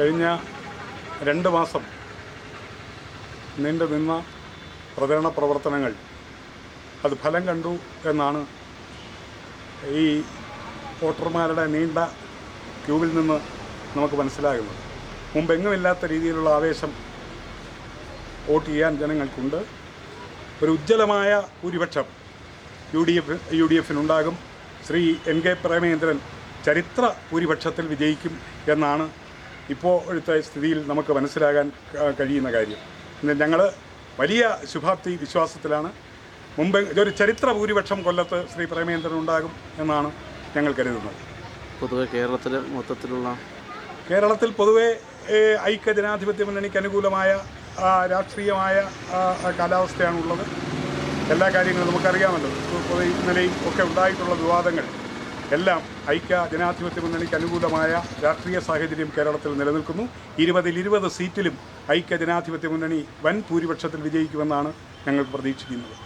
കഴിഞ്ഞ രണ്ട് മാസം നീണ്ടു നിന്ന പ്രചരണ പ്രവർത്തനങ്ങൾ അത് ഫലം കണ്ടു എന്നാണ് ഈ വോട്ടർമാരുടെ നീണ്ട ക്യൂവിൽ നിന്ന് നമുക്ക് മനസ്സിലാകുന്നത്. മുമ്പെങ്ങുമില്ലാത്ത രീതിയിലുള്ള ആവേശം വോട്ട് ചെയ്യാൻ ജനങ്ങൾക്കുണ്ട്. ഒരു ഉജ്ജ്വലമായ ഭൂരിപക്ഷം U D F U D എഫിനുണ്ടാകും Shri N K Premachandran ചരിത്ര ഭൂരിപക്ഷത്തിൽ വിജയിക്കും എന്നാണ് ഇപ്പോഴത്തെ സ്ഥിതിയിൽ നമുക്ക് മനസ്സിലാകാൻ കഴിയുന്ന കാര്യം. ഞങ്ങൾ വലിയ ശുഭാപ്തി വിശ്വാസത്തിലാണ്. മുമ്പ് ഇതൊരു ചരിത്ര ഭൂരിപക്ഷം കൊല്ലത്ത് ശ്രീ പ്രേമേന്ദ്രൻ ഉണ്ടാകും എന്നാണ് ഞങ്ങൾ കരുതുന്നത്. പൊതുവെ കേരളത്തിൽ മൊത്തത്തിലുള്ള കേരളത്തിൽ പൊതുവെ ഐക്യ ജനാധിപത്യ മുന്നണിക്ക് അനുകൂലമായ രാഷ്ട്രീയമായ കാലാവസ്ഥയാണുള്ളത്. എല്ലാ കാര്യങ്ങളും നമുക്കറിയാമല്ലോ. ഇപ്പോൾ ഇന്നലെയും ഒക്കെ ഉണ്ടായിട്ടുള്ള വിവാദങ്ങൾ. എല്ലാം ഐക്യ ജനാധിപത്യ മുന്നണിക്ക് അനുകൂലമായ രാഷ്ട്രീയ സാഹചര്യം കേരളത്തിൽ നിലനിൽക്കുന്നു. ഇരുപതിൽ ഇരുപത് സീറ്റിലും ഐക്യ ജനാധിപത്യ മുന്നണി വൻ ഭൂരിപക്ഷത്തിൽ വിജയിക്കുമെന്നാണ് ഞങ്ങൾ പ്രതീക്ഷിക്കുന്നത്.